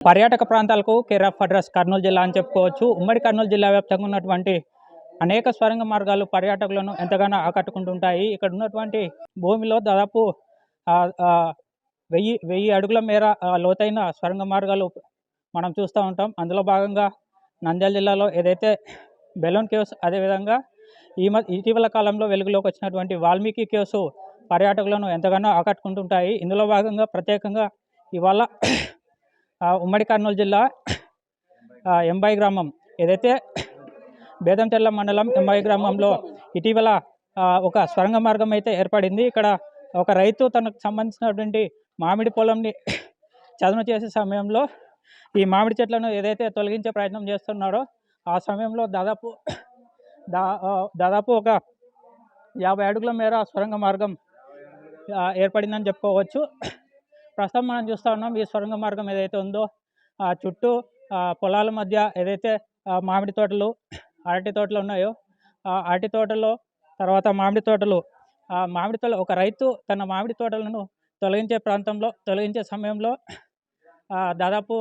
పర్యాటక ప్రాంతాలకు care of address Kurnool జిల్లా అని చెప్పుకోవచ్చు. ఉమ్మడి కర్నూలు జిల్లా వ్యాప్తంగా ఉన్నటువంటి అనేక స్వరంగ మార్గాలు పర్యాటకులను ఎంతగానో ఆకట్టుకుంటుంటాయి. ఇక్కడ ఉన్నటువంటి భూమిలో దాదాపు వెయ్యి వెయ్యి అడుగుల మేర లోతైన స్వరంగ మార్గాలు మనం చూస్తూ ఉంటాం. అందులో భాగంగా నంద్యాల జిల్లాలో ఏదైతే బెలూన్ కేవ్స్ అదేవిధంగా ఈ మ ఇటీవల కాలంలో వెలుగులోకి వచ్చినటువంటి వాల్మీకి కేవ్స్ పర్యాటకులను ఎంతగానో ఆకట్టుకుంటుంటాయి. ఇందులో భాగంగా ప్రత్యేకంగా ఇవాళ ఉమ్మడి కర్నూలు జిల్లా ఎంబాయి గ్రామం. ఏదైతే బేదంచెర్ల మండలం ఎంబాయి గ్రామంలో ఇటీవల ఒక స్వరంగ మార్గం అయితే ఏర్పడింది. ఇక్కడ ఒక రైతు తనకు సంబంధించినటువంటి మామిడి పొలంని చదును చేసే సమయంలో ఈ మామిడి చెట్లను ఏదైతే తొలగించే ప్రయత్నం చేస్తున్నాడో ఆ సమయంలో దాదాపు దాదాపు ఒక యాభై అడుగుల మేర సొరంగ మార్గం ఏర్పడిందని చెప్పుకోవచ్చు. ప్రస్తుతం మనం చూస్తూ ఉన్నాం ఈ సొరంగ మార్గం ఏదైతే ఉందో ఆ చుట్టూ పొలాల మధ్య ఏదైతే మామిడి తోటలు అరటి తోటలు ఉన్నాయో ఆ అరటి తోటలో తర్వాత మామిడి తోటలు ఆ మామిడి తోట ఒక రైతు తన మామిడి తోటలను తొలగించే ప్రాంతంలో తొలగించే సమయంలో దాదాపు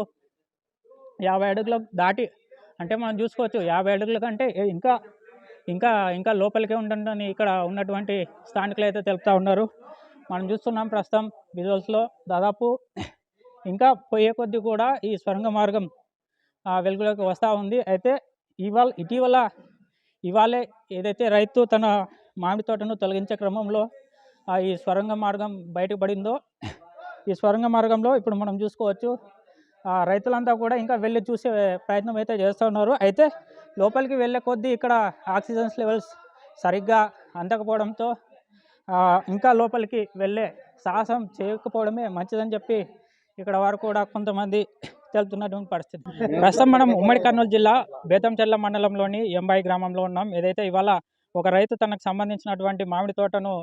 యాభై అడుగులు దాటి అంటే మనం చూసుకోవచ్చు యాభై అడుగుల కంటే ఇంకా ఇంకా ఇంకా లోపలికే ఉంటుందని ఇక్కడ ఉన్నటువంటి స్థానికులు అయితే తెలుపుతూ ఉన్నారు. మనం చూస్తున్నాం ప్రస్తుతం విజువల్స్లో దాదాపు ఇంకా పోయే కొద్దీ కూడా ఈ స్వరంగ మార్గం వెలుగులోకి వస్తూ ఉంది. అయితే ఇవాళ ఇటీవల ఇవాళే ఏదైతే రైతు తన మామిడి తోటను తొలగించే క్రమంలో ఈ స్వరంగ మార్గం బయటపడిందో ఈ స్వరంగ మార్గంలో ఇప్పుడు మనం చూసుకోవచ్చు ఆ రైతులంతా కూడా ఇంకా వెళ్ళి చూసే ప్రయత్నం అయితే చేస్తున్నారు అయితే లోపలికి వెళ్ళే కొద్దీ ఇక్కడ ఆక్సిజన్స్ లెవెల్స్ సరిగ్గా అందకపోవడంతో ఇంకా లోపలికి వెళ్ళే సాహసం చేయకపోవడమే మంచిదని చెప్పి ఇక్కడ వారు కూడా కొంతమంది తెలుతున్నటువంటి పరిస్థితి. ప్రస్తుతం మనం ఉమ్మడి కర్నూలు జిల్లా బేతంచెర్ల మండలంలోని ఎంబాయి గ్రామంలో ఉన్నాం. ఏదైతే ఇవాళ ఒక రైతు తనకు సంబంధించినటువంటి మామిడి తోటను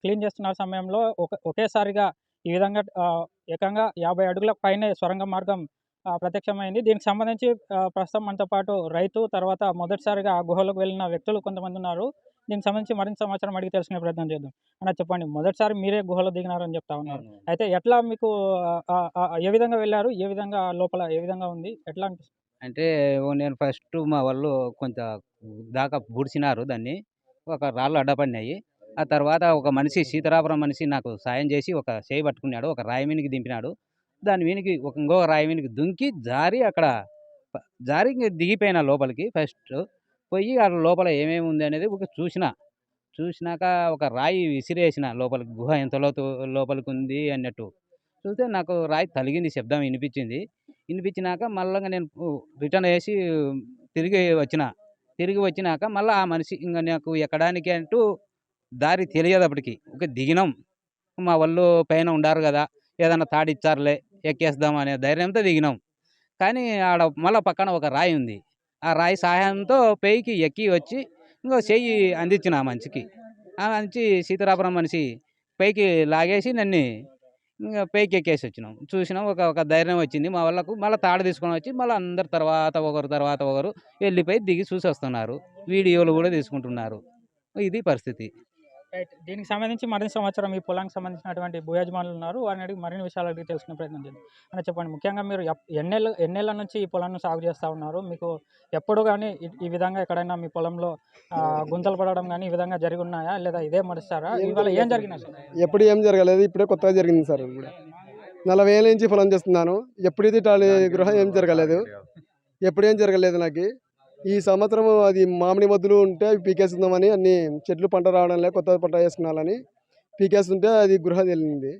క్లీన్ చేస్తున్న సమయంలో ఒక ఒకేసారిగా ఈ విధంగా ఏకంగా యాభై అడుగుల పైనే సొరంగ మార్గం ప్రత్యక్షమైంది. దీనికి సంబంధించి ప్రస్తుతం మనతో పాటు రైతు తర్వాత మొదటిసారిగా ఆ గుహలోకి వెళ్ళిన వ్యక్తులు కొంతమంది ఉన్నారు. దీనికి సంబంధించి మరింత సమాచారం అడిగి తెలుసుకునే ప్రయత్నం చేద్దాం. అన్న చెప్పండి. మొదటిసారి మీరే గుహలో దిగినారని చెప్తా ఉన్నారు. అయితే ఎట్లా మీకు ఏ విధంగా వెళ్ళారు? ఏ విధంగా లోపల ఏ విధంగా ఉంది? ఎట్లా అనిపిస్తుంది? అంటే నేను ఫస్ట్ మా వాళ్ళు కొంత దాకా బుడిచినారు దాన్ని. ఒక రాళ్ళు అడ్డపడినాయి. ఆ తర్వాత ఒక మనిషి సీతారాపురం మనిషి నాకు సాయం చేసి ఒక చేయి పట్టుకున్నాడు. ఒక రాయి మీనికి దింపినాడు. దాని మీనికి ఒక ఇంకో రాయి వెనుక దుంకి జారి అక్కడ జారి ఇంక దిగిపోయిన లోపలికి ఫస్ట్. పోయి అక్కడ లోపల ఏమేమి ఉంది అనేది ఒక చూసిన. చూసినాక ఒక రాయి విసిరేసిన లోపలికి గుహ ఎంత లోతు లోపలికి ఉంది అన్నట్టు. చూస్తే నాకు రాయి తలిగింది శబ్దం వినిపించింది. వినిపించినాక మళ్ళీ నేను రిటర్న్ వేసి తిరిగి వచ్చిన. తిరిగి వచ్చినాక మళ్ళీ ఆ మనిషి ఇంకా నాకు ఎక్కడానికి అంటూ దారి తెలియదు అప్పటికి. ఒక దిగినాం. మా వాళ్ళు పైన ఉండారు కదా ఏదైనా తాడిచ్చారులే. ఎక్కేద్దాం అనే ధైర్యంతో దిగినాం. కానీ ఆడ మళ్ళీ పక్కన ఒక రాయి ఉంది. ఆ రాయి సహాయంతో పేయికి ఎక్కి వచ్చి ఇంకో చెయ్యి అందించిన ఆ మనిషికి. ఆ మనిషి సీతారాపురం మనిషి పైకి లాగేసి నన్ను ఇంకా పైకి ఎక్కేసి వచ్చినాం. చూసినాం ఒక ఒక ధైర్యం వచ్చింది. మా వాళ్ళకు మళ్ళీ తాడు తీసుకొని వచ్చి మళ్ళీ అందరు తర్వాత ఒకరు తర్వాత ఒకరు వెళ్ళిపోయి దిగి చూసి వస్తున్నారు వీడియోలు కూడా తీసుకుంటున్నారు. ఇది పరిస్థితి. రైట్ దీనికి సంబంధించి మరిన్ని సమాచారం ఈ పొలానికి సంబంధించినటువంటి భూయజమానులు ఉన్నారు. వారిని అడిగి మరిన్ని విషయాలు అడిగి తెలుసుకునే ప్రయత్నం చేద్దాం. అని చెప్పండి ముఖ్యంగా మీరు ఎన్నేళ్ళ ఎన్నేళ్ళ నుంచి ఈ పొలాన్ని సాగు చేస్తూ ఉన్నారు? మీకు ఎప్పుడు కానీ ఈ- విధంగా ఎక్కడైనా మీ పొలంలో గుంతలు పడడం కానీ ఈ విధంగా జరిగి ఉన్నాయా? లేదా ఇదే మొదటిసారా? ఇవాళ ఏం జరిగినా సార్? ఎప్పుడు ఏం జరగలేదు. ఇప్పుడే కొత్తగా జరిగింది సార్ నలభై ఏళ్ళ నుంచి పొలం చేస్తున్నాను. ఎప్పుడు ఇది గృహ ఏం జరగలేదు. ఎప్పుడు ఏం జరగలేదు నాకు. ఈ సంవత్సరం అది మామిడి మొద్దులు ఉంటే పీకేస్తుందామని అన్ని చెట్లు పంట రావడం లేదు కొత్త పంట వేసుకున్నాలని పీకేస్తుంటే అది గృహ వెళ్ళింది.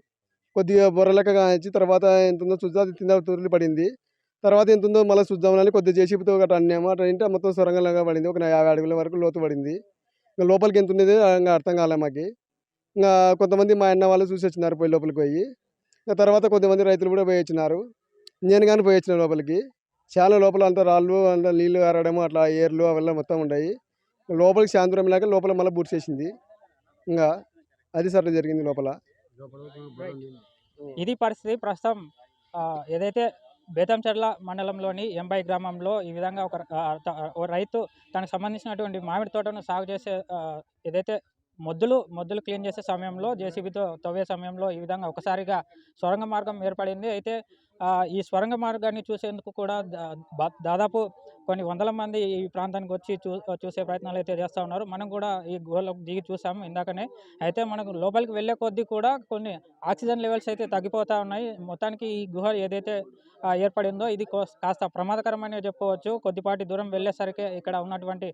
కొద్దిగా బొర్రలెక్క కానిచ్చి తర్వాత ఎంత ఉందో చూద్దాం అది కింద తుర్లి పడింది. తర్వాత ఎంత ఉందో మళ్ళీ చూద్దామని కొద్దిగా జేసీబీతో ఒకటి అన్నాము. అట్లా అంటే మొత్తం సొరంగంలాగా పడింది. ఒక యాభై అడుగుల వరకు లోతు పడింది. ఇంకా లోపలికి ఎంత ఉండేది ఇంకా అర్థం కాలే మాకు. ఇంకా కొంతమంది మా అన్న వాళ్ళు చూసి వచ్చినారు పోయి లోపలికి పోయి. ఇంకా తర్వాత కొంతమంది రైతులు కూడా పోయి వచ్చినారు. నేను కానీ పోయి వచ్చిన లోపలికి. చాలా లోపల అంతా రాళ్ళు అంతా నీళ్ళు కారడము అట్లా ఏర్లు అవన్నీ మొత్తం ఉన్నాయి లోపలికి సాయంత్రం లేక లోపల మళ్ళీ బూట్ చేసింది. ఇంకా అది సార్ జరిగింది లోపల. ఇది పరిస్థితి ప్రస్తుతం ఏదైతే బేతంచెర్ల మండలంలోని ఎంబై గ్రామంలో ఈ విధంగా ఒక రైతు తనకు సంబంధించినటువంటి మామిడి తోటను సాగు చేసే ఏదైతే మొద్దులు మొద్దులు క్లీన్ చేసే సమయంలో జేసీబీతో తవ్వే సమయంలో ఈ విధంగా ఒకసారిగా సొరంగ మార్గం ఏర్పడింది. అయితే ఈ స్వరంగ మార్గాన్ని చూసేందుకు కూడా దాదాపు కొన్ని వందల మంది ఈ ప్రాంతానికి వచ్చి చూ చూసే ప్రయత్నాలు అయితే చేస్తూ ఉన్నారు. మనం కూడా ఈ గుహలో దిగి చూసాము ఇందాకనే. అయితే మనకు లోపలికి వెళ్ళే కొద్దీ కూడా కొన్ని ఆక్సిజన్ లెవెల్స్ అయితే తగ్గిపోతూ ఉన్నాయి. మొత్తానికి ఈ గుహ ఏదైతే ఏర్పడిందో ఇది కాస్త ప్రమాదకరమని చెప్పుకోవచ్చు. కొద్దిపాటి దూరం వెళ్ళేసరికి ఇక్కడ ఉన్నటువంటి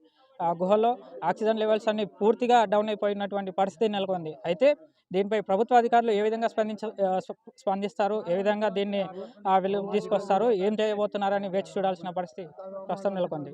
గుహలో ఆక్సిజన్ లెవెల్స్ అన్ని పూర్తిగా డౌన్ అయిపోయినటువంటి పరిస్థితి నెలకొంది. అయితే దీనిపై ప్రభుత్వ అధికారులు ఏ విధంగా స్పందించ స్పందిస్తారు? ఏ విధంగా దీన్ని వెలుగు తీసుకొస్తారు? ఏం చేయబోతున్నారని వేచి చూడాల్సిన పరిస్థితి ప్రస్తుతం నెలకొంది.